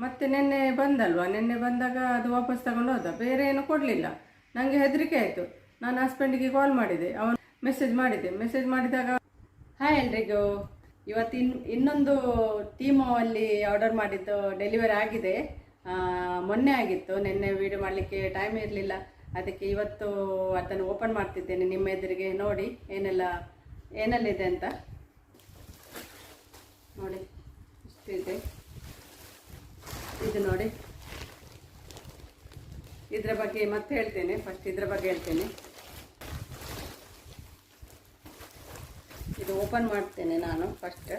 ಮತ್ತೆ ನಿನ್ನೆ ಬಂದಲ್ವಾ? ನಿನ್ನೆ ಬಂದಾಗ ಅದು ವಾಪಸ್ ತಗೊಂಡು ಹೋದ. ಬೇರೆ ಏನು ಕೊಡಲಿಲ್ಲ. ನನಗೆ ಹೆದರಿಕೆ ಆಯಿತು. ನಾನು ಹಸ್ಬೆಂಡಿಗೆ ಕಾಲ್ ಮಾಡಿದೆ. ಅವನು ಮೆಸೇಜ್ ಮಾಡಿದೆ. ಮೆಸೇಜ್ ಮಾಡಿದಾಗ ಹಾಯ್ ಎಲ್ರಿಗೂ. ಇವತ್ತು ಇನ್, ಇನ್ನೊಂದು ಅಲ್ಲಿ ಆರ್ಡರ್ ಮಾಡಿದ್ದು ಡೆಲಿವರಿ ಆಗಿದೆ. ಮೊನ್ನೆ ಆಗಿತ್ತು. ನಿನ್ನೆ ವೀಡಿಯೋ ಮಾಡಲಿಕ್ಕೆ ಟೈಮ್ ಇರಲಿಲ್ಲ. ಅದಕ್ಕೆ ಇವತ್ತು ಅದನ್ನು ಓಪನ್ ಮಾಡ್ತಿದ್ದೇನೆ ನಿಮ್ಮ ಎದುರಿಗೆ. ನೋಡಿ, ಏನೆಲ್ಲ ಏನೆಲ್ಲಿದೆ ಅಂತ. ನೋಡಿ, ಇಷ್ಟಿದೆ. ಇದು ನೋಡಿ. ಇದರ ಬಗ್ಗೆ ಮತ್ತೆ ಹೇಳ್ತೇನೆ. ಫಸ್ಟ್ ಇದರ ಬಗ್ಗೆ ಹೇಳ್ತೇನೆ. ಇದು ಓಪನ್ ಮಾಡ್ತೇನೆ ನಾನು ಫಸ್ಟ್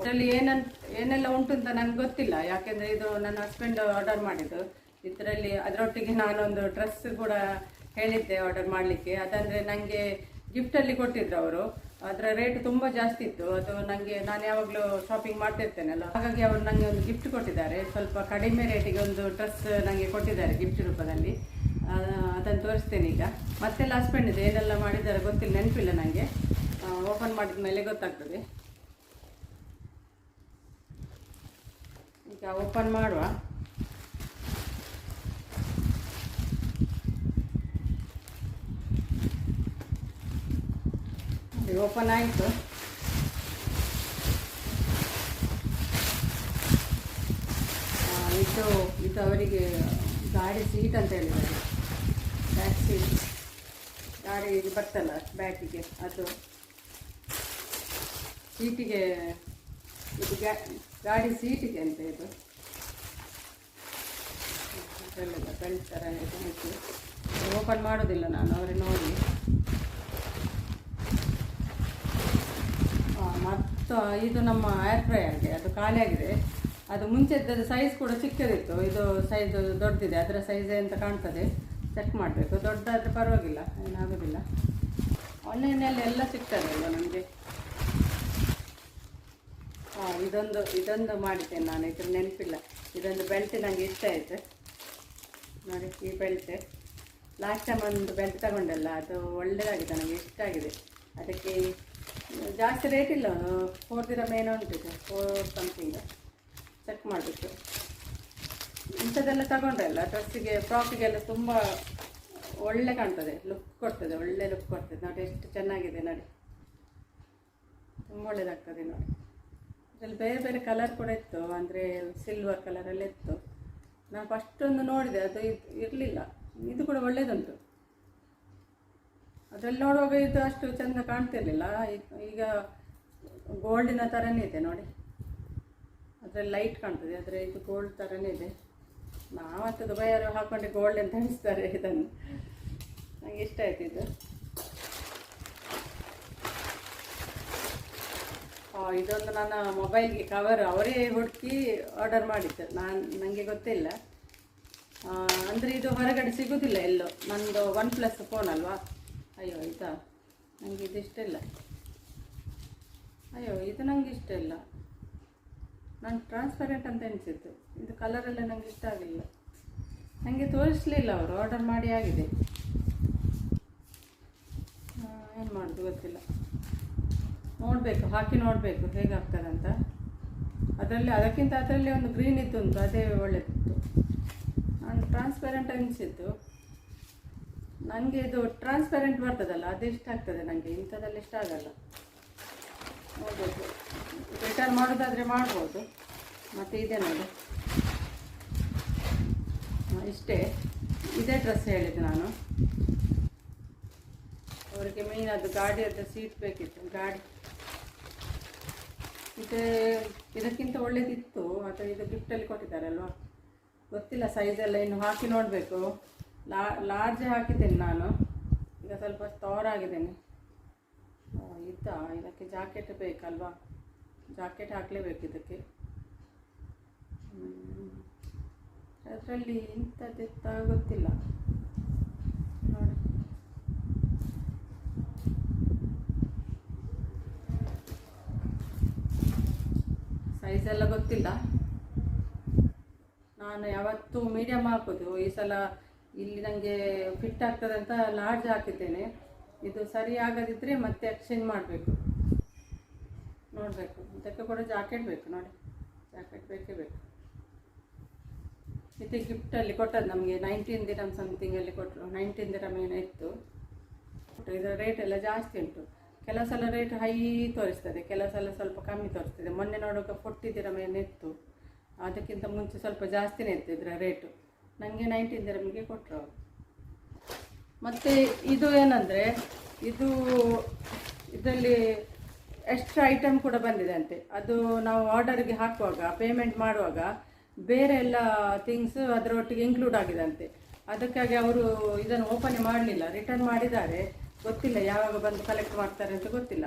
ಇದರಲ್ಲಿ ಏನಂತ ಏನೆಲ್ಲ ಉಂಟು ಅಂತ ನನಗೆ ಗೊತ್ತಿಲ್ಲ. ಯಾಕೆಂದರೆ ಇದು ನನ್ನ ಹಸ್ಬೆಂಡ್ ಆರ್ಡರ್ ಮಾಡಿದ್ದು. ಇದರಲ್ಲಿ ಅದರೊಟ್ಟಿಗೆ ನಾನೊಂದು ಡ್ರೆಸ್ ಕೂಡ ಹೇಳಿದ್ದೆ ಆರ್ಡರ್ ಮಾಡಲಿಕ್ಕೆ. ಅದಂದರೆ ನನಗೆ ಗಿಫ್ಟಲ್ಲಿ ಕೊಟ್ಟಿದ್ರು ಅವರು. ಅದರ ರೇಟ್ ತುಂಬ ಜಾಸ್ತಿ ಇತ್ತು. ಅದು ನನಗೆ ನಾನು ಯಾವಾಗಲೂ ಶಾಪಿಂಗ್ ಮಾಡ್ತಿರ್ತೇನಲ್ಲ ಹಾಗಾಗಿ ಅವರು ನನಗೆ ಒಂದು ಗಿಫ್ಟ್ ಕೊಟ್ಟಿದ್ದಾರೆ. ಸ್ವಲ್ಪ ಕಡಿಮೆ ರೇಟಿಗೆ ಒಂದು ಡ್ರೆಸ್ ನನಗೆ ಕೊಟ್ಟಿದ್ದಾರೆ ಗಿಫ್ಟ್ ರೂಪದಲ್ಲಿ. ಅದನ್ನು ತೋರಿಸ್ತೇನೆ ಈಗ. ಮತ್ತೆಲ್ಲ ಹಸ್ಬೆಂಡ್ ಇದೆ. ಏನೆಲ್ಲ ಮಾಡಿದ್ದಾರೆ ಗೊತ್ತಿಲ್ಲ, ನೆನಪಿಲ್ಲ ನನಗೆ ಓಪನ್ ಮಾಡಿದ ಮೇಲೆ ಗೊತ್ತಾಗ್ತದೆ. ಈಗ ಓಪನ್ ಮಾಡುವ. ಓಪನ್ ಆಯಿತು ಇದು ಇದು ಅವರಿಗೆ ಗಾಡಿ ಸೀಟ್ ಅಂತ ಹೇಳಿದ್ದಾರೆ. ಬ್ಯಾಕ್ ಸೀಟ್ ಗಾಡಿ ಇದು ಬರ್ತಲ್ಲ ಬ್ಯಾಕಿಗೆ ಅದು. ಸೀಟಿಗೆ ಇದು ಗಾಡಿ ಸೀಟಿಗೆ ಅಂತ ಇದು. ಬೆಳ್ತಾರೆ ಓಪನ್ ಮಾಡೋದಿಲ್ಲ ನಾನು, ಅವರೇ ನೋಡಿ ಆ, ಮತ್ತು ಇದು ನಮ್ಮ ಏರ್ ಫ್ರೈಯರ್ಗೆ ಅದು ಖಾಲಿಯಾಗಿದೆ ಅದು ಮುಂಚೆದ್ದು ಸೈಜ್ ಕೂಡ ಚಿಕ್ಕದಿತ್ತು, ಇದು ಸೈಜ್ ದೊಡ್ಡದಿದೆ, ಅದರ ಸೈಜ್ ಅಂತ ಕಾಣ್ತದೆ. ಚೆಕ್ ಮಾಡಬೇಕು ದೊಡ್ಡದಾದರೆ ಪರವಾಗಿಲ್ಲ, ಏನಾಗೋದಿಲ್ಲ. ಆನ್ಲೈನಲ್ಲಿ ಎಲ್ಲ ಸಿಗ್ತದೆ ಅಲ್ಲ ನಮಗೆ? ಹಾಂ, ಇದೊಂದು ಇದೊಂದು ಮಾಡಿದ್ದೇನೆ ನಾನು ಇದ್ರ ನೆನಪಿಲ್ಲ. ಇದೊಂದು ಬೆಲ್ಟ್ ನನಗೆ ಇಷ್ಟ ಆಯಿತು. ನೋಡಿ, ಈ ಬೆಲ್ಟ್ ಲಾಸ್ಟ್ ಟೈಮ್ ಒಂದು ಬೆಲ್ಟ್ ತಗೊಂಡಲ್ಲ, ಅದು ಒಳ್ಳೆಯದಾಗಿದೆ ನನಗೆ ಇಷ್ಟ ಆಗಿದೆ. ಅದಕ್ಕೆ ಜಾಸ್ತಿ ರೇಟ್ ಇಲ್ಲ. ಫೋರ್ ದಿರಮ್ ಏನೋ ಉಂಟಿದೆ ಫೋರ್ ಸಮಥಿಂಗ್ ಚೆಕ್ ಮಾಡಬೇಕು. ಇಂಥದ್ದೆಲ್ಲ ತಗೊಂಡ್ರಲ್ಲ ಡ್ರೆಸ್ಸಿಗೆ ಫ್ರಾಕಿಗೆಲ್ಲ ತುಂಬ ಒಳ್ಳೆ ಕಾಣ್ತದೆ. ಲುಕ್ ಕೊಡ್ತದೆ, ಒಳ್ಳೆ ಲುಕ್ ಕೊಡ್ತದೆ. ನೋಡಿ, ಎಷ್ಟು ಚೆನ್ನಾಗಿದೆ ನೋಡಿ. ತುಂಬ ಒಳ್ಳೆಯದಾಗ್ತದೆ ನೋಡಿ. ಇದರಲ್ಲಿ ಬೇರೆ ಬೇರೆ ಕಲರ್ ಕೂಡ ಇತ್ತು. ಅಂದರೆ ಸಿಲ್ವರ್ ಕಲರಲ್ಲಿ ಇತ್ತು. ನಾನು ಫಸ್ಟ್ ಒಂದು ನೋಡಿದೆ. ಅದು ಇರಲಿಲ್ಲ. ಇದು ಕೂಡ ಒಳ್ಳೆಯದುಂಟು ಅದರಲ್ಲಿ ನೋಡುವಾಗ ಇದು ಅಷ್ಟು ಚೆಂದ ಕಾಣ್ತಿರ್ಲಿಲ್ಲ. ಈಗ ಗೋಲ್ಡಿನ ಥರನೇ ಇದೆ ನೋಡಿ. ಅದರಲ್ಲಿ ಲೈಟ್ ಕಾಣ್ತದೆ, ಆದರೆ ಇದು ಗೋಲ್ಡ್ ಥರನೇ ಇದೆ. ನಾವಂತೂ ದುಬೈಯವರು ಹಾಕೊಂಡು ಗೋಲ್ಡ್ ಅಂತ ಅನಿಸ್ತಾರೆ ಇದನ್ನು. ನನಗೆ ಇಷ್ಟ ಆಯ್ತು ಇದು. ಇದೊಂದು ನನ್ನ ಮೊಬೈಲ್ಗೆ ಕವರ್ ಅವರೇ ಹುಡುಕಿ ಆರ್ಡರ್ ಮಾಡಿದ್ದು. ನಾನು ನನಗೆ ಗೊತ್ತಿಲ್ಲ. ಅಂದರೆ ಇದು ಹೊರಗಡೆ ಸಿಗೋದಿಲ್ಲ ಎಲ್ಲೋ. ನನ್ನದು ಒನ್ ಪ್ಲಸ್ ಫೋನ್ ಅಲ್ವಾ? ಅಯ್ಯೋ, ಆಯಿತಾ? ನನಗೆ ಇದು ಇಷ್ಟ ಇಲ್ಲ. ಅಯ್ಯೋ, ಇದು ನನಗೆ ಇಷ್ಟ ಇಲ್ಲ. ನಾನು ಟ್ರಾನ್ಸ್ಪರೆಂಟ್ ಅಂತ ಅನಿಸಿತ್ತು ಇದು ಕಲರೆಲ್ಲ ನನಗೆ ಇಷ್ಟ ಆಗಲಿಲ್ಲ. ನನಗೆ ತೋರಿಸಲಿಲ್ಲ ಅವರು ಆರ್ಡರ್ ಮಾಡಿ ಆಗಿದೆ. ಏನು ಮಾಡೋದು ಗೊತ್ತಿಲ್ಲ. ನೋಡಬೇಕು, ಹಾಕಿ ನೋಡಬೇಕು, ಹೇಗಾಗ್ತದಂತ. ಅದರಲ್ಲಿ, ಅದಕ್ಕಿಂತ ಅದರಲ್ಲಿ ಒಂದು ಗ್ರೀನ್ ಇತ್ತು ಉಂಟು ಅದೇ ಒಳ್ಳೆದಿತ್ತು. ನಾನು ಟ್ರಾನ್ಸ್ಪರೆಂಟ್ ಅನಿಸಿತ್ತು ನನಗೆ ಇದು ಟ್ರಾನ್ಸ್ಪರೆಂಟ್ ಬರ್ತದಲ್ಲ, ಅದು ಇಷ್ಟ ಆಗ್ತದೆ ನನಗೆ ಇಂಥದ್ದಲ್ಲಿ ಇಷ್ಟ ಆಗಲ್ಲ. ನೋಡಬೇಕು. ರಿಟರ್ನ್ ಮಾಡೋದಾದರೆ ಮಾಡ್ಬೋದು. ಮತ್ತು ಇದೆ ನೋಡಿ. ಇಷ್ಟೇ. ಇದೇ ಡ್ರೆಸ್ ಹೇಳಿದ್ದು ನಾನು. ಅವರಿಗೆ ಮೇನ್ ಅದು ಗಾಡಿ ಅದು ಸೀಟ್ ಬೇಕಿತ್ತು. ಗಾಡಿ. ಇದು, ಇದಕ್ಕಿಂತ ಒಳ್ಳೇದಿತ್ತು. ಅಥವಾ ಇದು ಗಿಫ್ಟಲ್ಲಿ ಕೊಟ್ಟಿದ್ದಾರಲ್ವಾ? ಗೊತ್ತಿಲ್ಲ ಸೈಜೆಲ್ಲ ಇನ್ನು ಹಾಕಿ ನೋಡಬೇಕು. ಲಾ ಲಾರ್ಜ್ ಹಾಕಿದ್ದೇನೆ ನಾನು. ಈಗ ಸ್ವಲ್ಪ ಆ, ಇದ್ದ ಇದಕ್ಕೆ ಜಾಕೆಟ್ ಬೇಕಲ್ವಾ? ಜಾಕೆಟ್ ಹಾಕಲೇಬೇಕು ಇದಕ್ಕೆ. ಅದರಲ್ಲಿ ಇಂಥದ್ದಿತ್ತ ಗೊತ್ತಿಲ್ಲ ನೋಡಿ. ಎಲ್ಲ ಗೊತ್ತಿಲ್ಲ. ನಾನು ಯಾವತ್ತೂ ಮೀಡಿಯಮ್ ಹಾಕೋದು. ಈ ಸಲ ಇಲ್ಲಿ ನನಗೆ ಫಿಟ್ ಆಗ್ತದೆ ಅಂತ ಲಾರ್ಜ್ ಹಾಕಿದ್ದೇನೆ. ಇದು ಸರಿ ಆಗದಿದ್ದರೆ ಮತ್ತೆ ಎಕ್ಸ್ಚೇಂಜ್ ಮಾಡಬೇಕು. ನೋಡಬೇಕು. ಇದಕ್ಕೆ ಕೂಡ ಜಾಕೆಟ್ ಬೇಕು ನೋಡಿ. ಜಾಕೆಟ್ ಬೇಕೇ ಬೇಕು. ಇದು ಗಿಫ್ಟಲ್ಲಿ ಕೊಟ್ಟದ್ದು ನಮಗೆ ನೈನ್ಟೀನ್ ದಿರಮ್ ಸಮಥಿಂಗಲ್ಲಿ ಕೊಟ್ಟರು ನೈನ್ಟೀನ್ ದಿರಮ್ ಏನೋ ಇತ್ತು. ಇದರ ರೇಟ್ ಎಲ್ಲ ಜಾಸ್ತಿ ಉಂಟು. ಕೆಲವು ಸಲ ರೇಟ್ ಹೈ ತೋರಿಸ್ತದೆ. ಕೆಲವು ಸಲ ಸ್ವಲ್ಪ ಕಮ್ಮಿ ತೋರಿಸ್ತದೆ. ಮೊನ್ನೆ ನೋಡುವಾಗ ಫೋರ್ಟಿ ದಿರಮ್ ಏನೋ ಇತ್ತು. ಅದಕ್ಕಿಂತ ಮುಂಚೆ ಸ್ವಲ್ಪ ಜಾಸ್ತಿನೇ ಇತ್ತು ಇದರ ರೇಟು ನನಗೆ ನೈನ್ಟೀನ್ ದಿರಮ್ಗೆ ಕೊಟ್ಟರು ಮತ್ತು ಇದು ಏನಂದರೆ, ಇದು ಇದರಲ್ಲಿ ಎಕ್ಸ್ಟ್ರಾ ಐಟಮ್ ಕೂಡ ಬಂದಿದೆ ಅಂತೆ. ಅದು ನಾವು ಆರ್ಡರ್ಗೆ ಹಾಕುವಾಗ ಪೇಮೆಂಟ್ ಮಾಡುವಾಗ ಬೇರೆ ಎಲ್ಲ ಥಿಂಗ್ಸ್ ಅದರೊಟ್ಟಿಗೆ ಇನ್ಕ್ಲೂಡ್ ಆಗಿದೆ ಅಂತೆ. ಅದಕ್ಕಾಗಿ ಅವರು ಇದನ್ನು ಓಪನ್ ಮಾಡಲಿಲ್ಲ. ರಿಟರ್ನ್ ಮಾಡಿದ್ದಾರೆ. ಗೊತ್ತಿಲ್ಲ ಯಾವಾಗ ಬಂದು ಕಲೆಕ್ಟ್ ಮಾಡ್ತಾರೆ ಅಂತ ಗೊತ್ತಿಲ್ಲ.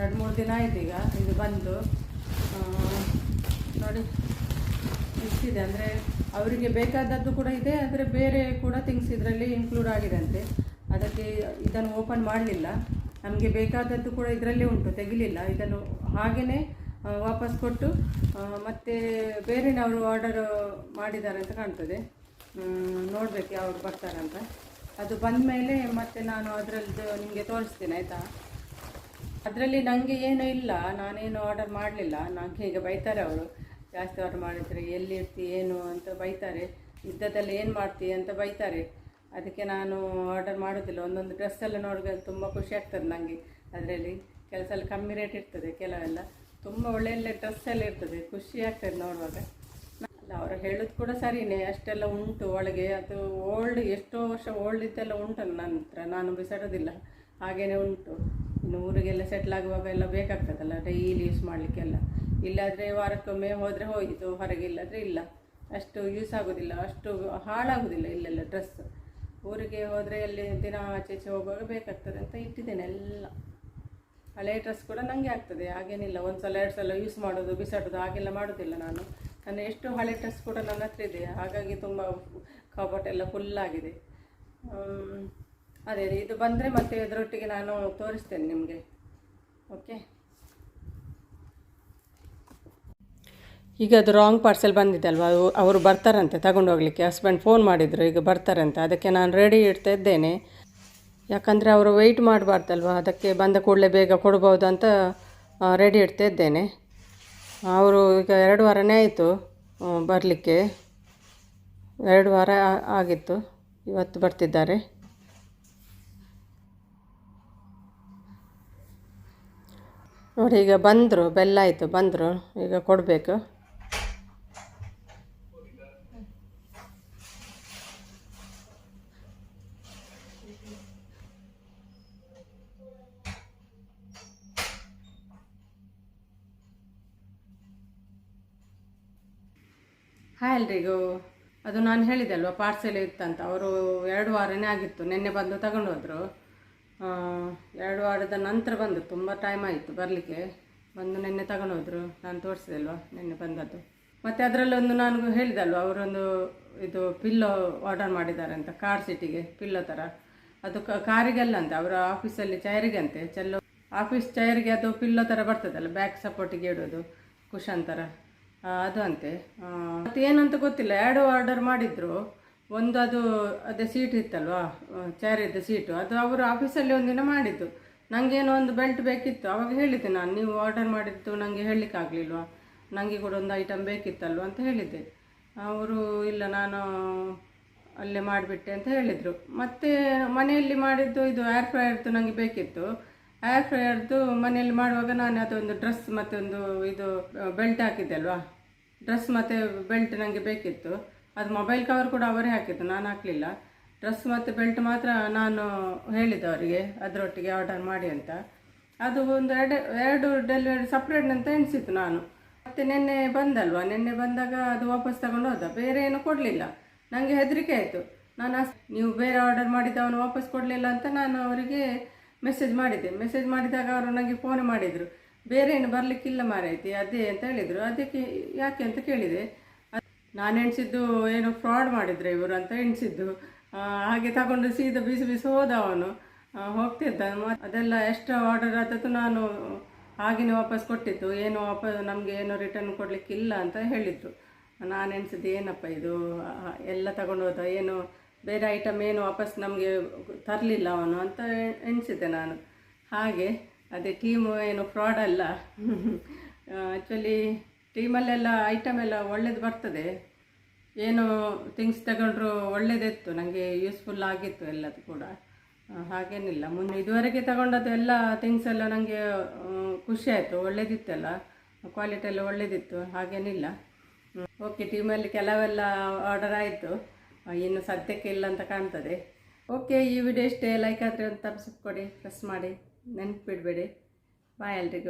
ಎರಡು ಮೂರು ದಿನ ಆಯ್ತು ಈಗ ಇದು ಬಂದು. ನೋಡಿ ಇಷ್ಟಿದೆ ಅಂದರೆ ಅವರಿಗೆ ಬೇಕಾದದ್ದು ಕೂಡ ಇದೆ, ಆದರೆ ಬೇರೆ ಕೂಡ ಥಿಂಗ್ಸ್ ಇದರಲ್ಲಿ ಇನ್ಕ್ಲೂಡ್ ಆಗಿದೆ ಅಂತೆ ಅದಕ್ಕೆ ಇದನ್ನು ಓಪನ್ ಮಾಡಲಿಲ್ಲ. ನಮಗೆ ಬೇಕಾದದ್ದು ಕೂಡ ಇದರಲ್ಲೇ ಉಂಟು, ತೆಗಿಲಿಲ್ಲ. ಇದನ್ನು ಹಾಗೆಯೇ ವಾಪಸ್ ಕೊಟ್ಟು ಮತ್ತೆ ಬೇರೆನವರು ಆರ್ಡರ್ ಮಾಡಿದ್ದಾರೆ ಅಂತ ಕಾಣ್ತದೆ. ನೋಡಬೇಕು ಯಾವಾಗ ಬರ್ತಾರಂತ ಅದು ಬಂದ ಮೇಲೆ ಮತ್ತೆ ನಾನು ಅದರದ್ದು ನಿಮಗೆ ತೋರಿಸ್ತೀನಿ, ಆಯಿತಾ? ಅದರಲ್ಲಿ ನನಗೆ ಏನೂ ಇಲ್ಲ, ನಾನೇನು ಆರ್ಡರ್ ಮಾಡಲಿಲ್ಲ. ನಾನು ಈಗ ಬೈತಾರೆ ಅವರು. ಜಾಸ್ತಿ ಆರ್ಡರ್ ಮಾಡಿದರೆ ಎಲ್ಲಿ ಇರ್ತಿ, ಏನು ಅಂತ ಬೈತಾರೆ. ಇದ್ದದಲ್ಲಿ ಏನು ಮಾಡ್ತಿ ಅಂತ ಬೈತಾರೆ. ಅದಕ್ಕೆ ನಾನು ಆರ್ಡರ್ ಮಾಡೋದಿಲ್ಲ. ಒಂದೊಂದು ಡ್ರೆಸ್ಸೆಲ್ಲ ನೋಡಿದ್ರೆ ತುಂಬ ಖುಷಿ ಆಗ್ತದೆ ನನಗೆ ಅದರಲ್ಲಿ ಕೆಲಸ ಎಲ್ಲ ಕಮ್ಮಿ ರೇಟ್ ಇರ್ತದೆ ಕೆಲವೆಲ್ಲ. ತುಂಬ ಒಳ್ಳೆ ಒಳ್ಳೆ ಡ್ರೆಸ್ಸೆಲ್ಲ ಇರ್ತದೆ. ಖುಷಿ ಆಗ್ತದೆ ನೋಡುವಾಗ. ಅಲ್ಲ, ಅವರು ಹೇಳೋದು ಕೂಡ ಸರಿನೇ. ಅಷ್ಟೆಲ್ಲ ಉಂಟು ಒಳಗೆ. ಅದು ಓಲ್ಡ್ ಎಷ್ಟೋ ವರ್ಷ ಓಲ್ಡ್ ಇದ್ದೆಲ್ಲ ಉಂಟು ನನ್ನ ಹತ್ರ ನಾನು ಬಿಸಾಡೋದಿಲ್ಲ. ಹಾಗೇನೇ ಉಂಟು. ಇನ್ನು ಊರಿಗೆಲ್ಲ ಸೆಟ್ಲ್ ಆಗುವಾಗ ಎಲ್ಲ ಬೇಕಾಗ್ತದಲ್ಲ ಡೈಲಿ ಯೂಸ್ ಮಾಡಲಿಕ್ಕೆಲ್ಲ. ಇಲ್ಲಾದರೆ ವಾರಕ್ಕೊಮ್ಮೆ ಹೋದರೆ ಹೋಯಿತು, ಹೊರಗೆ ಇಲ್ಲಾದರೆ ಇಲ್ಲ. ಅಷ್ಟು ಯೂಸ್ ಆಗೋದಿಲ್ಲ, ಅಷ್ಟು ಹಾಳಾಗೋದಿಲ್ಲ ಇಲ್ಲೆಲ್ಲ ಡ್ರೆಸ್ ಊರಿಗೆ ಹೋದರೆ ಅಲ್ಲಿ ದಿನ ಆಚೆ ಈಚೆ ಹೋಗುವಾಗ ಬೇಕಾಗ್ತದೆ ಅಂತ ಇಟ್ಟಿದ್ದೇನೆ ಎಲ್ಲ. ಹಳೆ ಡ್ರೆಸ್ ಕೂಡ ನನಗೆ ಆಗ್ತದೆ, ಹಾಗೇನಿಲ್ಲ. ಒಂದು ಸಲ ಎರಡು ಸಲ ಯೂಸ್ ಮಾಡೋದು, ಬಿಸಾಡೋದು, ಹಾಗೆಲ್ಲ ಮಾಡೋದಿಲ್ಲ ನಾನು. ನನ್ನ ಎಷ್ಟು ಹಳೆ ಡ್ರೆಸ್ ಕೂಡ ನನ್ನ ಹತ್ರ ಇದೆ, ಹಾಗಾಗಿ ತುಂಬ ಕಬಟ್ ಎಲ್ಲ ಫುಲ್ ಆಗಿದೆ ರೀ, ಇದು ಬಂದರೆ ಮತ್ತೆ ಇದರೊಟ್ಟಿಗೆ ನಾನು ತೋರಿಸ್ತೇನೆ ನಿಮಗೆ. ಓಕೆ ಈಗ ಅದು ರಾಂಗ್ ಪಾರ್ಸೆಲ್ ಬಂದಿದೆ ಅಲ್ವಾ? ಅದು ಅವರು ಬರ್ತಾರಂತೆ, ತಗೊಂಡು ಹೋಗ್ಲಿಕ್ಕೆ. ಹಸ್ಬೆಂಡ್ ಫೋನ್ ಮಾಡಿದರು, ಈಗ ಬರ್ತಾರಂತೆ. ಅದಕ್ಕೆ ನಾನು ರೆಡಿ ಇಡ್ತಾ ಇದ್ದೇನೆ. ಯಾಕಂದರೆ ಅವರು ವೆಯ್ಟ್ ಮಾಡಬಾರ್ದಲ್ವ? ಅದಕ್ಕೆ ಬಂದ ಕೂಡಲೇ ಬೇಗ ಕೊಡ್ಬೋದು ಅಂತ ರೆಡಿ ಇಡ್ತಾ ಇದ್ದೇನೆ. ಅವರು ಈಗ ಎರಡು ವಾರನೇ ಆಯಿತು ಬರಲಿಕ್ಕೆ. ಎರಡು ವಾರ ಆಗಿತ್ತು, ಇವತ್ತು ಬರ್ತಿದ್ದಾರೆ. ನೋಡಿ, ಈಗ ಬಂದರು, ಬೆಲ್ಲ ಆಯಿತು, ಬಂದರು, ಈಗ ಕೊಡಬೇಕು. ಹಾಯ್ ಎಲ್ರಿಗೂ. ಅದು ನಾನು ಹೇಳಿದೆ ಅಲ್ವಾ ಪಾರ್ಸೆಲ್ ಇತ್ತಂತ. ಅವರು ಎರಡು ವಾರನೇ ಆಗಿತ್ತು, ನಿನ್ನೆ ಬಂದು ತಗೊಂಡು ಹೋದರು. ಎರಡು ವಾರದ ನಂತರ ಬಂದು, ತುಂಬ ಟೈಮ್ ಆಯಿತು ಬರಲಿಕ್ಕೆ. ಬಂದು ನಿನ್ನೆ ತಗೊಂಡೋದ್ರು. ನಾನು ತೋರಿಸಿದೆ ಅಲ್ವಾ ನಿನ್ನೆ ಬಂದದ್ದು. ಮತ್ತು ಅದರಲ್ಲೊಂದು ನಾನು ಹೇಳಿದಲ್ವ, ಅವರೊಂದು ಇದು ಪಿಲ್ಲೋ ಆರ್ಡರ್ ಮಾಡಿದ್ದಾರೆ ಅಂತ ಕಾರ್ ಸೀಟಿಗೆ ಪಿಲ್ಲೋ ಥರ ಅದು ಕಾರಿಗೆಲ್ಲ ಅಂತೆ, ಅವರ ಆಫೀಸಲ್ಲಿ ಚೈರಿಗೆ ಅಂತೆ, ಚೆಲ್ಲೋ. ಆಫೀಸ್ ಚೈರಿಗೆ ಅದು ಪಿಲ್ಲೋ ಥರ ಬರ್ತದಲ್ಲ ಬ್ಯಾಕ್ ಸಪೋರ್ಟಿಗೆ ಇಡೋದು ಕುಶನ್ ಥರ ಅದು ಅಂತೆ. ಮತ್ತೆ ಏನಂತ ಗೊತ್ತಿಲ್ಲ, ಎರಡು ಆರ್ಡರ್ ಮಾಡಿದ್ರು. ಒಂದು ಅದು ಅದೇ ಸೀಟ್ ಇತ್ತಲ್ವಾ ಚೇರಿದ್ದು ಸೀಟು ಅದು ಅವರು ಆಫೀಸಲ್ಲಿ ಒಂದಿನ ಮಾಡಿದ್ದು. ನನಗೇನು ಒಂದು ಬೆಲ್ಟ್ ಬೇಕಿತ್ತು. ಅವಾಗ ಹೇಳಿದ್ದೆ ನಾನು, ನೀವು ಆರ್ಡರ್ ಮಾಡಿದ್ದು ನನಗೆ ಹೇಳಲಿಕ್ಕಾಗಲಿಲ್ವಾ ನನಗೆ ಕೂಡ ಒಂದು ಐಟಮ್ ಬೇಕಿತ್ತಲ್ವ? ಅಂತ ಹೇಳಿದ್ದೆ. ಅವರು, ಇಲ್ಲ, ನಾನು ಅಲ್ಲೇ ಮಾಡಿಬಿಟ್ಟೆ, ಅಂತ ಹೇಳಿದರು. ಮತ್ತು ಮನೆಯಲ್ಲಿ ಮಾಡಿದ್ದು ಇದು ಏರ್ ಫ್ರೈಯರ್ದು ನನಗೆ ಬೇಕಿತ್ತು. ಏರ್ ಫ್ರೈಯರ್ದು ಮನೆಯಲ್ಲಿ ಮಾಡುವಾಗ ನಾನು ಅದೊಂದು ಡ್ರೆಸ್ ಮತ್ತೊಂದು ಇದು ಬೆಲ್ಟ್ ಹಾಕಿದ್ದೆ ಅಲ್ವಾ? ಡ್ರೆಸ್ ಮತ್ತು ಬೆಲ್ಟ್ ನನಗೆ ಬೇಕಿತ್ತು. ಅದು ಮೊಬೈಲ್ ಕವರ್ ಕೂಡ ಅವರೇ ಹಾಕಿದ್ದು, ನಾನು ಹಾಕಲಿಲ್ಲ. ಡ್ರೆಸ್ ಮತ್ತು ಬೆಲ್ಟ್ ಮಾತ್ರ ನಾನು ಹೇಳಿದ್ದು ಅವರಿಗೆ, ಅದರೊಟ್ಟಿಗೆ ಆರ್ಡರ್ ಮಾಡಿ ಅಂತ. ಅದು ಒಂದು ಎರಡು ಎರಡು ಡೆಲಿವರಿ ಸಪ್ರೇಟ್ ಅಂತ ಎಣಿಸಿತ್ತು ನಾನು. ಮತ್ತೆ ನಿನ್ನೆ ಬಂದಲ್ವಾ? ನಿನ್ನೆ ಬಂದಾಗ ಅದು ವಾಪಸ್ ತಗೊಂಡು ಹೋದ. ಬೇರೆ ಏನು ಕೊಡಲಿಲ್ಲ. ನನಗೆ ಹೆದರಿಕೆ ಆಯಿತು. ನಾನು ನೀವು ಬೇರೆ ಆರ್ಡರ್ ಮಾಡಿದ್ದವನು ವಾಪಸ್ ಕೊಡಲಿಲ್ಲ ಅಂತ ನಾನು ಅವರಿಗೆ ಮೆಸೇಜ್ ಮಾಡಿದ್ದೆ. ಮೆಸೇಜ್ ಮಾಡಿದಾಗ ಅವರು ನನಗೆ ಫೋನ್ ಮಾಡಿದರು. ಬೇರೆ ಏನು ಬರಲಿಕ್ಕಿಲ್ಲ ಮಾರೈತಿ ಅದೇ ಅಂತ ಹೇಳಿದರು. ಅದಕ್ಕೆ ಯಾಕೆ ಅಂತ ಕೇಳಿದೆ. ನಾನು ಎಣಿಸಿದ್ದು ಏನು ಫ್ರಾಡ್ ಮಾಡಿದರೆ ಇವರು ಅಂತ ಎಣಿಸಿದ್ದು. ಹಾಗೆ ತಗೊಂಡು ಸೀದಾ ಬಿಸಿ ಬಿಸಿ ಹೋದ ಅವನು ಹೋಗ್ತಿದ್ದ ಅದೆಲ್ಲ ಎಷ್ಟು ಆರ್ಡರ್ ಆದದ್ದು ನಾನು ಹಾಗೆಯೇ ವಾಪಸ್ ಕೊಟ್ಟಿದ್ದು. ಏನು ವಾಪಸ್ ನಮಗೆ ಏನು ರಿಟರ್ನ್ ಕೊಡಲಿಕ್ಕಿಲ್ಲ ಅಂತ ಹೇಳಿದ್ದು. ನಾನು ಎಣಿಸಿದ್ದು ಏನಪ್ಪ ಇದು? ಎಲ್ಲ ತಗೊಂಡು ಹೋದ. ಏನು ಬೇರೆ ಐಟಮ್ ಏನು ವಾಪಸ್ ನಮಗೆ ತರಲಿಲ್ಲ ಅವನು ಅಂತ ಎಣಿಸಿದ್ದೆ ನಾನು. ಹಾಗೆ ಅದೇ ಟೀಮು ಏನು ಫ್ರಾಡ್ ಅಲ್ಲ. ಆ್ಯಕ್ಚುಲಿ ಟೀಮಲ್ಲೆಲ್ಲ ಐಟಮ್ ಎಲ್ಲ ಒಳ್ಳೇದು ಬರ್ತದೆ. ಏನು ಥಿಂಗ್ಸ್ ತಗೊಂಡ್ರು ಒಳ್ಳೇದಿತ್ತು ನನಗೆ ಯೂಸ್ಫುಲ್ ಆಗಿತ್ತು ಎಲ್ಲದು ಕೂಡ. ಹಾಗೇನಿಲ್ಲ. ಮುಂದೆ ಇದುವರೆಗೆ ತಗೊಂಡದ್ದು ಎಲ್ಲ ಥಿಂಗ್ಸ್ ಎಲ್ಲ ನನಗೆ ಖುಷಿ ಆಯಿತು. ಒಳ್ಳೇದಿತ್ತಲ್ಲ ಕ್ವಾಲಿಟಿ ಎಲ್ಲ ಒಳ್ಳೇದಿತ್ತು, ಹಾಗೇನಿಲ್ಲ. ಓಕೆ ಟೀಮಲ್ಲಿ ಕೆಲವೆಲ್ಲ ಆರ್ಡರ್ ಆಯಿತು. ಇನ್ನು ಸದ್ಯಕ್ಕೆ ಇಲ್ಲ ಅಂತ ಕಾಣ್ತದೆ. ಓಕೆ ಈ ವಿಡಿಯೋ ಇಷ್ಟೇ. ಲೈಕ್ ಆದರೆ ಒಂದು ತಪ್ಪಿಸ್ಕೊಡಿ ಕೊಡಿ ಪ್ರೆಸ್ ಮಾಡಿ. ನೆನಪಿಡಬೇಡಿ. ಬಾಯ್ ಎಲ್ರಿಗೂ.